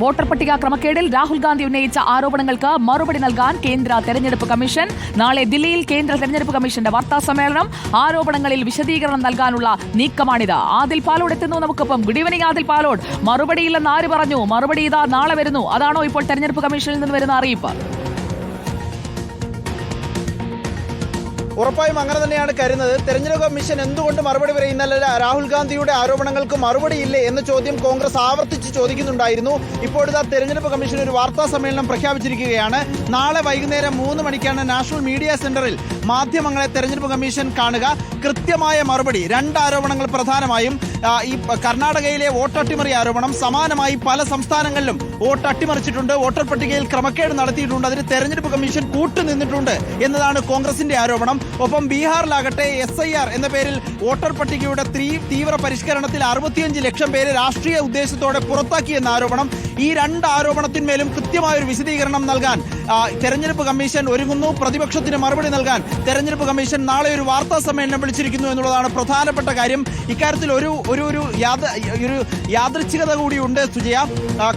Voter പട്ടിക ക്രമക്കേടിൽ രാഹുൽ ഗാന്ധി ഉന്നയിച്ച ആരോപണങ്ങൾക്ക് മറുപടി നൽകാൻ കേന്ദ്ര തെരഞ്ഞെടുപ്പ് കമ്മീഷൻ. നാളെ ദില്ലിയിൽ കേന്ദ്ര തെരഞ്ഞെടുപ്പ് കമ്മീഷന്റെ വാർത്താ സമ്മേളനം. ആരോപണങ്ങളിൽ വിശദീകരണം നൽകാനുള്ള നീക്കമാണിത്. ആദിൽ പാലോട് എത്തുന്നു നമുക്കൊപ്പം. Good evening Adil Palode. മറുപടിയില്ലെന്ന് ആര് പറഞ്ഞു? മറുപടി ഇതാ നാളെ വരുന്നു. അതാണോ ഇപ്പോൾ തെരഞ്ഞെടുപ്പ് കമ്മീഷനിൽ നിന്ന് വരുന്ന അറിയിപ്പ്? ഉറപ്പായും അങ്ങനെ തന്നെയാണ് കരുതുന്നത്. തെരഞ്ഞെടുപ്പ് കമ്മീഷൻ എന്തുകൊണ്ട് മറുപടി പറയുന്നില്ല രാഹുൽ ഗാന്ധിയുടെ ആരോപണങ്ങൾക്ക് മറുപടിയില്ലേ എന്ന ചോദ്യം കോൺഗ്രസ് ആവർത്തിച്ച് ചോദിക്കുന്നുണ്ടായിരുന്നു. ഇപ്പോഴത്തെ തെരഞ്ഞെടുപ്പ് കമ്മീഷൻ ഒരു വാർത്താ സമ്മേളനം പ്രഖ്യാപിച്ചിരിക്കുകയാണ്. നാളെ വൈകുന്നേരം മൂന്ന് മണിക്കാണ് നാഷണൽ മീഡിയ സെന്ററിൽ മാധ്യമങ്ങളെ തെരഞ്ഞെടുപ്പ് കമ്മീഷൻ കാണുക. കൃത്യമായ മറുപടി. രണ്ട് ആരോപണങ്ങൾ പ്രധാനമായും ഈ കർണാടകയിലെ വോട്ടട്ടിമറി ആരോപണം സമാനമായി പല സംസ്ഥാനങ്ങളിലും വോട്ട് അട്ടിമറിച്ചിട്ടുണ്ട്. വോട്ടർ പട്ടികയിൽ ക്രമക്കേട് നടത്തിയിട്ടുണ്ട്. അതിന് തെരഞ്ഞെടുപ്പ് കമ്മീഷൻ കൂട്ടുനിന്നിട്ടുണ്ട് എന്നതാണ് കോൺഗ്രസിന്റെ ആരോപണം. ഒപ്പം ബീഹാറിലാകട്ടെ എസ് ഐ ആർ എന്ന പേരിൽ വോട്ടർ പട്ടികയുടെ തീവ്ര പരിഷ്കരണത്തിൽ അറുപത്തിയഞ്ച് ലക്ഷം പേര് രാഷ്ട്രീയ ഉദ്ദേശത്തോടെ പുറത്താക്കിയെന്ന ആരോപണം. ഈ രണ്ട് ആരോപണത്തിന്മേലും കൃത്യമായ ഒരു വിശദീകരണം നൽകാൻ തെരഞ്ഞെടുപ്പ് കമ്മീഷൻ ഒരുങ്ങുന്നു. പ്രതിപക്ഷത്തിന് മറുപടി നൽകാൻ തെരഞ്ഞെടുപ്പ് കമ്മീഷൻ നാളെ ഒരു വാർത്താ സമ്മേളനം വിളിച്ചിരിക്കുന്നു എന്നുള്ളതാണ് പ്രധാനപ്പെട്ട കാര്യം. ഇക്കാര്യത്തിൽ ഒരു ഒരു ഒരു ഒരു യാദൃച്ഛികത കൂടിയുണ്ട് സുജയ.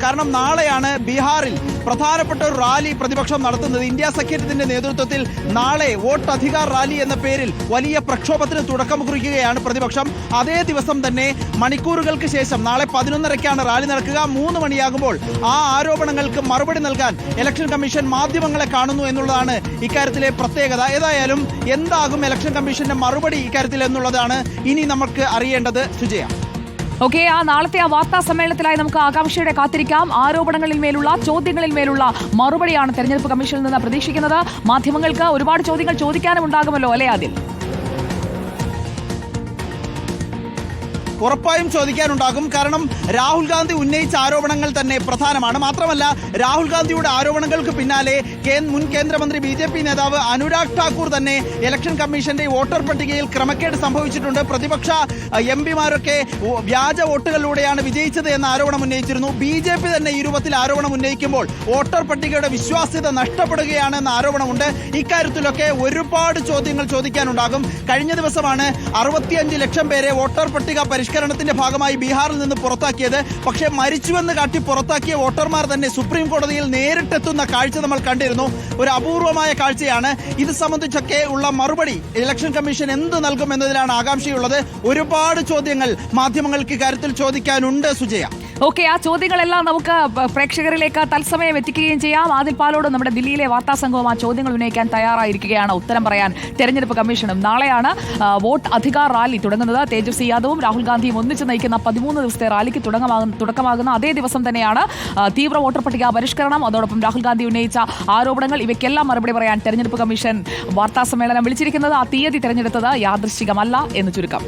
കാരണം നാളെയാണ് ബീഹാറിൽ പ്രധാനപ്പെട്ട ഒരു റാലി പ്രതിപക്ഷം നടത്തുന്നത്. ഇന്ത്യ സഖ്യത്തിന്റെ നേതൃത്വത്തിൽ നാളെ വോട്ട് അധികാർ റാലി എന്ന പേരിൽ വലിയ പ്രക്ഷോഭത്തിന് തുടക്കം കുറിക്കുകയാണ് പ്രതിപക്ഷം. അതേ ദിവസം തന്നെ മണിക്കൂറുകൾക്ക് ശേഷം നാളെ പതിനൊന്നരയ്ക്കാണ് റാലി നടക്കുക. മൂന്ന് മണിയാകുമ്പോൾ ആ ആരോപണങ്ങൾക്ക് മറുപടി നൽകാൻ ഇലക്ഷൻ കമ്മീഷൻ മാധ്യമങ്ങളെ കാണുന്നു എന്നുള്ളതാണ് ഇക്കാര്യത്തിലെ പ്രത്യേകത. ഏതായാലും എന്താകും ഇലക്ഷൻ കമ്മീഷന്റെ മറുപടി ഇക്കാര്യത്തിൽ എന്നുള്ളതാണ് ഇനി നമുക്ക് അറിയേണ്ടത്. സുജയ. ഓക്കെ ആ നാളത്തെ ആ വാർത്താ സമ്മേളനത്തിലായി നമുക്ക് ആകാംക്ഷയുടെ കാത്തിരിക്കാം. ആരോപണങ്ങളിൽ മേലുള്ള ചോദ്യങ്ങളിൽ മേലുള്ള മറുപടിയാണ് തെരഞ്ഞെടുപ്പ് കമ്മീഷനിൽ നിന്ന് പ്രതീക്ഷിക്കുന്നത്. മാധ്യമങ്ങൾക്ക് ഒരുപാട് ചോദ്യങ്ങൾ ചോദിക്കാനും ഉണ്ടാകുമല്ലോ അല്ലേ അതിൽ ഉറപ്പായും ചോദിക്കാനുണ്ടാകും. കാരണം രാഹുൽ ഗാന്ധി ഉന്നയിച്ച ആരോപണങ്ങൾ തന്നെ പ്രധാനമാണ്. മാത്രമല്ല രാഹുൽ ഗാന്ധിയുടെ ആരോപണങ്ങൾക്ക് പിന്നാലെ മുൻ കേന്ദ്രമന്ത്രി ബി ജെ പി നേതാവ് അനുരാഗ് ഠാക്കൂർ തന്നെ ഇലക്ഷൻ കമ്മീഷന്റെ വോട്ടർ പട്ടികയിൽ ക്രമക്കേട് സംഭവിച്ചിട്ടുണ്ട്. പ്രതിപക്ഷ എം പിമാരൊക്കെ വ്യാജ വോട്ടുകളിലൂടെയാണ് വിജയിച്ചത് എന്ന ആരോപണം ഉന്നയിച്ചിരുന്നു. ബി ജെ പി തന്നെ ഈ രൂപത്തിൽ ആരോപണം ഉന്നയിക്കുമ്പോൾ വോട്ടർ പട്ടികയുടെ വിശ്വാസ്യത നഷ്ടപ്പെടുകയാണ് എന്ന ആരോപണമുണ്ട്. ഇക്കാര്യത്തിലൊക്കെ ഒരുപാട് ചോദ്യങ്ങൾ ചോദിക്കാനുണ്ടാകും. കഴിഞ്ഞ ദിവസമാണ് അറുപത്തിയഞ്ച് ലക്ഷം പേരെ വോട്ടർ പട്ടിക പരിഷ്കരണത്തിന്റെ ഭാഗമായി ബീഹാറിൽ നിന്ന് പുറത്താക്കിയത്. പക്ഷേ മരിച്ചുവെന്ന് കാട്ടി പുറത്താക്കിയ വോട്ടർമാർ തന്നെ സുപ്രീം കോടതിയിൽ നേരിട്ടെത്തുന്ന കാഴ്ച നമ്മൾ കണ്ടിരുന്നു. ഒരു അപൂർവമായ കാഴ്ചയാണ്. ഇത് സംബന്ധിച്ചൊക്കെ ഉള്ള മറുപടി ഇലക്ഷൻ കമ്മീഷൻ എന്ത് നൽകും എന്നതിലാണ് ആകാംക്ഷയുള്ളത്. ഒരുപാട് ചോദ്യങ്ങൾ മാധ്യമങ്ങൾക്ക് കാര്യത്തിൽ ചോദിക്കാനുണ്ട് സുജയ. ഓക്കെ ആ ചോദ്യങ്ങളെല്ലാം നമുക്ക് പ്രേക്ഷകരിലേക്ക് തത്സമയം എത്തിക്കുകയും ചെയ്യാം. ആദിൽ പാലോട് നമ്മുടെ ദില്ലിയിലെ വാർത്താ സംഘവും ആ ചോദ്യങ്ങൾ ഉന്നയിക്കാൻ തയ്യാറായിരിക്കുകയാണ്. ഉത്തരം പറയാൻ തെരഞ്ഞെടുപ്പ് കമ്മീഷനും നാളെയാണ് വോട്ട് അധികാർ റാലി തുടങ്ങുന്നത്. തേജസ്വി യാദവും രാഹുൽ ഗാന്ധിയും ഒന്നിച്ച് നയിക്കുന്ന പതിമൂന്ന് ദിവസത്തെ റാലിക്ക് തുടക്കമാകുന്ന അതേ ദിവസം തന്നെയാണ് തീവ്ര വോട്ടർ പട്ടിക പരിഷ്കരണം. അതോടൊപ്പം രാഹുൽ ഗാന്ധി ഉന്നയിച്ച ആരോപണങ്ങൾ ഇവയ്ക്കെല്ലാം മറുപടി പറയാൻ തെരഞ്ഞെടുപ്പ് കമ്മീഷൻ വാർത്താ സമ്മേളനം വിളിച്ചിരിക്കുന്നത് ആ തീയതി തെരഞ്ഞെടുത്തത് യാദൃശ്ചികമല്ല എന്ന് ചുരുക്കം.